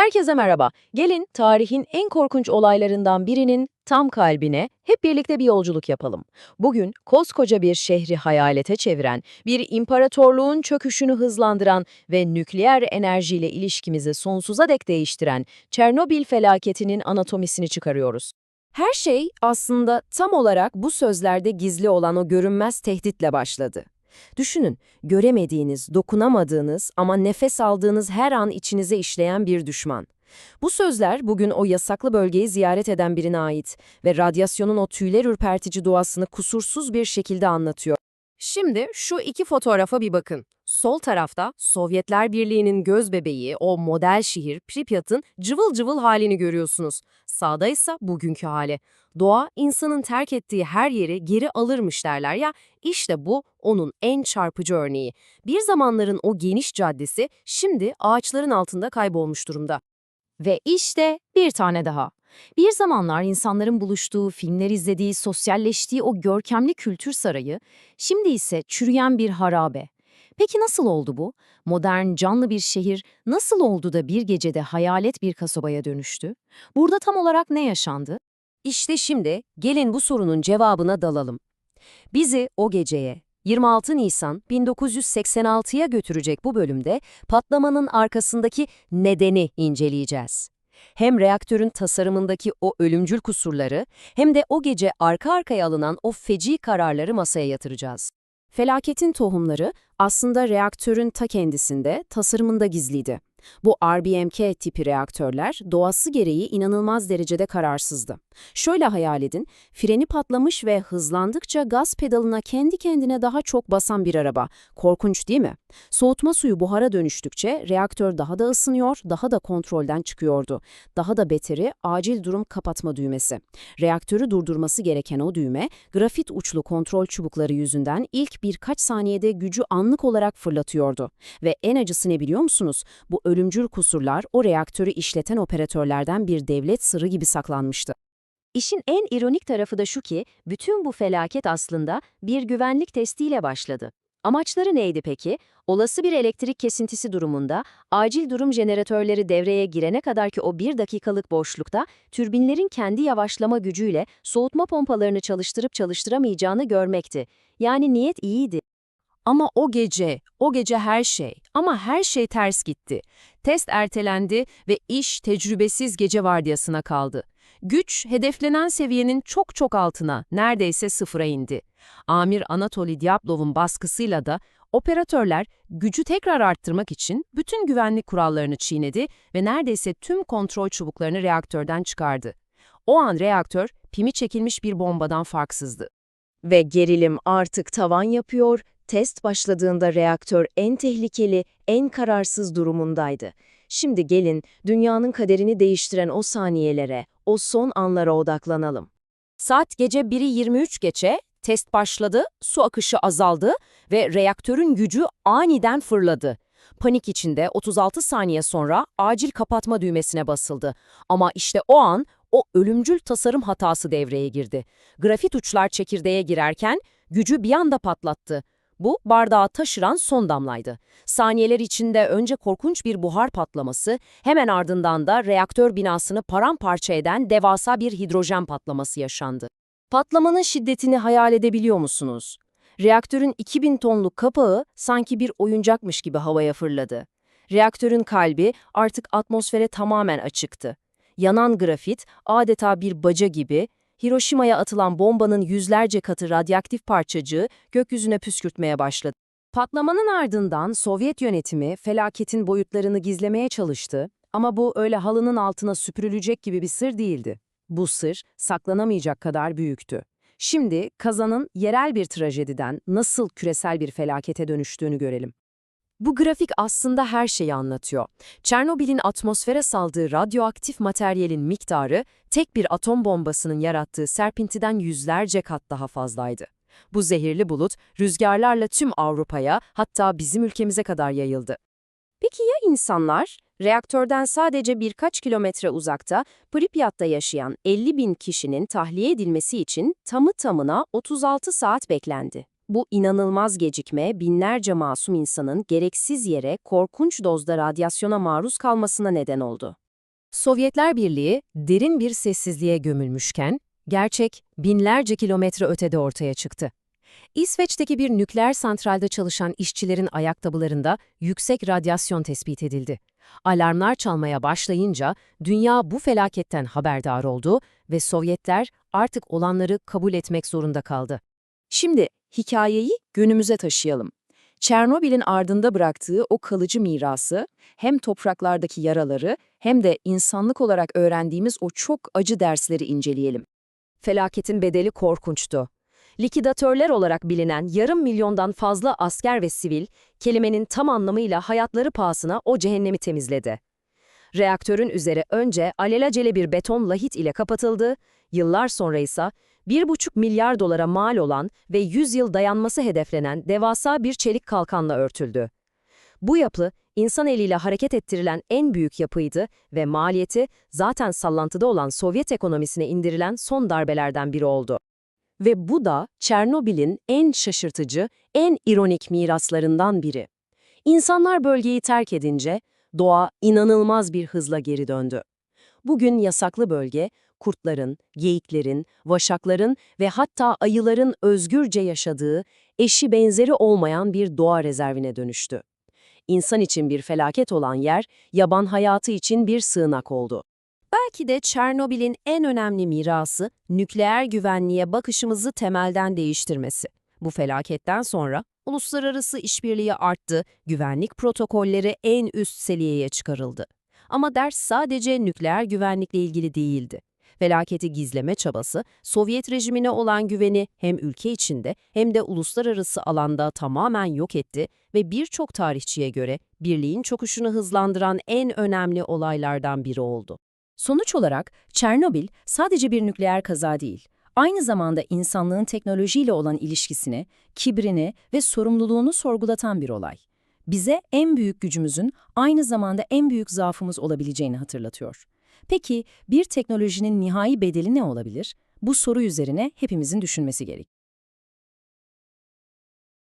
Herkese merhaba. Gelin tarihin en korkunç olaylarından birinin tam kalbine hep birlikte bir yolculuk yapalım. Bugün koskoca bir şehri hayalete çeviren, bir imparatorluğun çöküşünü hızlandıran ve nükleer enerjiyle ilişkimizi sonsuza dek değiştiren Çernobil felaketinin anatomisini çıkarıyoruz. Her şey aslında tam olarak bu sözlerde gizli olan o görünmez tehditle başladı. Düşünün, göremediğiniz, dokunamadığınız ama nefes aldığınız her an içinize işleyen bir düşman. Bu sözler bugün o yasaklı bölgeyi ziyaret eden birine ait ve radyasyonun o tüyler ürpertici doğasını kusursuz bir şekilde anlatıyor. Şimdi şu iki fotoğrafa bir bakın. Sol tarafta Sovyetler Birliği'nin göz bebeği, o model şehir Pripyat'ın cıvıl cıvıl halini görüyorsunuz. Sağda ise bugünkü hali. Doğa, insanın terk ettiği her yeri geri alırmış derler ya, işte bu onun en çarpıcı örneği. Bir zamanların o geniş caddesi şimdi ağaçların altında kaybolmuş durumda. Ve işte bir tane daha. Bir zamanlar insanların buluştuğu, filmler izlediği, sosyalleştiği o görkemli kültür sarayı, şimdi ise çürüyen bir harabe. Peki nasıl oldu bu? Modern, canlı bir şehir nasıl oldu da bir gecede hayalet bir kasabaya dönüştü? Burada tam olarak ne yaşandı? İşte şimdi gelin bu sorunun cevabına dalalım. Bizi o geceye, 26 Nisan 1986'ya götürecek bu bölümde patlamanın arkasındaki nedeni inceleyeceğiz. Hem reaktörün tasarımındaki o ölümcül kusurları hem de o gece arka arkaya alınan o feci kararları masaya yatıracağız. Felaketin tohumları aslında reaktörün ta kendisinde, tasarımında gizliydi. Bu RBMK tipi reaktörler doğası gereği inanılmaz derecede kararsızdı. Şöyle hayal edin, freni patlamış ve hızlandıkça gaz pedalına kendi kendine daha çok basan bir araba. Korkunç değil mi? Soğutma suyu buhara dönüştükçe reaktör daha da ısınıyor, daha da kontrolden çıkıyordu. Daha da beteri acil durum kapatma düğmesi. Reaktörü durdurması gereken o düğme, grafit uçlu kontrol çubukları yüzünden ilk birkaç saniyede gücü anlık olarak fırlatıyordu. Ve en acısı ne biliyor musunuz? Bu ölümcül kusurlar o reaktörü işleten operatörlerden bir devlet sırrı gibi saklanmıştı. İşin en ironik tarafı da şu ki, bütün bu felaket aslında bir güvenlik testiyle başladı. Amaçları neydi peki? Olası bir elektrik kesintisi durumunda, acil durum jeneratörleri devreye girene kadar ki o bir dakikalık boşlukta, türbinlerin kendi yavaşlama gücüyle soğutma pompalarını çalıştırıp çalıştıramayacağını görmekti. Yani niyet iyiydi. Ama o gece, o gece her şey, ama her şey ters gitti. Test ertelendi ve iş tecrübesiz gece vardiyasına kaldı. Güç, hedeflenen seviyenin çok çok altına, neredeyse sıfıra indi. Amir Anatoly Dyablov'un baskısıyla da operatörler gücü tekrar arttırmak için bütün güvenlik kurallarını çiğnedi ve neredeyse tüm kontrol çubuklarını reaktörden çıkardı. O an reaktör, pimi çekilmiş bir bombadan farksızdı. Ve gerilim artık tavan yapıyor, test başladığında reaktör en tehlikeli, en kararsız durumundaydı. Şimdi gelin dünyanın kaderini değiştiren o saniyelere, o son anlara odaklanalım. Saat gece 1'i 23 geçe, test başladı, su akışı azaldı ve reaktörün gücü aniden fırladı. Panik içinde 36 saniye sonra acil kapatma düğmesine basıldı. Ama işte o an o ölümcül tasarım hatası devreye girdi. Grafit uçlar çekirdeğe girerken gücü bir anda patlattı. Bu bardağı taşıran son damlaydı. Saniyeler içinde önce korkunç bir buhar patlaması, hemen ardından da reaktör binasını paramparça eden devasa bir hidrojen patlaması yaşandı. Patlamanın şiddetini hayal edebiliyor musunuz? Reaktörün 2000 tonluk kapağı sanki bir oyuncakmış gibi havaya fırladı. Reaktörün kalbi artık atmosfere tamamen açıktı. Yanan grafit adeta bir baca gibi Hiroşima'ya atılan bombanın yüzlerce katı radyoaktif parçacığı gökyüzüne püskürtmeye başladı. Patlamanın ardından Sovyet yönetimi felaketin boyutlarını gizlemeye çalıştı ama bu öyle halının altına süpürülecek gibi bir sır değildi. Bu sır saklanamayacak kadar büyüktü. Şimdi kazanın yerel bir trajediden nasıl küresel bir felakete dönüştüğünü görelim. Bu grafik aslında her şeyi anlatıyor. Çernobil'in atmosfere saldığı radyoaktif materyalin miktarı tek bir atom bombasının yarattığı serpintiden yüzlerce kat daha fazlaydı. Bu zehirli bulut rüzgarlarla tüm Avrupa'ya hatta bizim ülkemize kadar yayıldı. Peki ya insanlar? Reaktörden sadece birkaç kilometre uzakta Pripyat'ta yaşayan 50 bin kişinin tahliye edilmesi için tamı tamına 36 saat beklendi. Bu inanılmaz gecikme binlerce masum insanın gereksiz yere korkunç dozda radyasyona maruz kalmasına neden oldu. Sovyetler Birliği derin bir sessizliğe gömülmüşken, gerçek binlerce kilometre ötede ortaya çıktı. İsveç'teki bir nükleer santralde çalışan işçilerin ayakkabılarında yüksek radyasyon tespit edildi. Alarmlar çalmaya başlayınca dünya bu felaketten haberdar oldu ve Sovyetler artık olanları kabul etmek zorunda kaldı. Şimdi hikayeyi günümüze taşıyalım. Çernobil'in ardında bıraktığı o kalıcı mirası, hem topraklardaki yaraları hem de insanlık olarak öğrendiğimiz o çok acı dersleri inceleyelim. Felaketin bedeli korkunçtu. Likidatörler olarak bilinen yarım milyondan fazla asker ve sivil, kelimenin tam anlamıyla hayatları pahasına o cehennemi temizledi. Reaktörün üzeri önce alelacele bir beton lahit ile kapatıldı, yıllar sonra ise 1,5 milyar dolara mal olan ve 100 yıl dayanması hedeflenen devasa bir çelik kalkanla örtüldü. Bu yapı, insan eliyle hareket ettirilen en büyük yapıydı ve maliyeti zaten sallantıda olan Sovyet ekonomisine indirilen son darbelerden biri oldu. Ve bu da Çernobil'in en şaşırtıcı, en ironik miraslarından biri. İnsanlar bölgeyi terk edince doğa inanılmaz bir hızla geri döndü. Bugün yasaklı bölge, kurtların, geyiklerin, vaşakların ve hatta ayıların özgürce yaşadığı, eşi benzeri olmayan bir doğa rezervine dönüştü. İnsan için bir felaket olan yer, yaban hayatı için bir sığınak oldu. Belki de Çernobil'in en önemli mirası nükleer güvenliğe bakışımızı temelden değiştirmesi. Bu felaketten sonra uluslararası işbirliği arttı, güvenlik protokolleri en üst seviyeye çıkarıldı. Ama ders sadece nükleer güvenlikle ilgili değildi. Felaketi gizleme çabası, Sovyet rejimine olan güveni hem ülke içinde hem de uluslararası alanda tamamen yok etti ve birçok tarihçiye göre birliğin çöküşünü hızlandıran en önemli olaylardan biri oldu. Sonuç olarak Çernobil sadece bir nükleer kaza değil, aynı zamanda insanlığın teknolojiyle olan ilişkisini, kibrini ve sorumluluğunu sorgulatan bir olay. Bize en büyük gücümüzün aynı zamanda en büyük zaafımız olabileceğini hatırlatıyor. Peki bir teknolojinin nihai bedeli ne olabilir? Bu soru üzerine hepimizin düşünmesi gerek.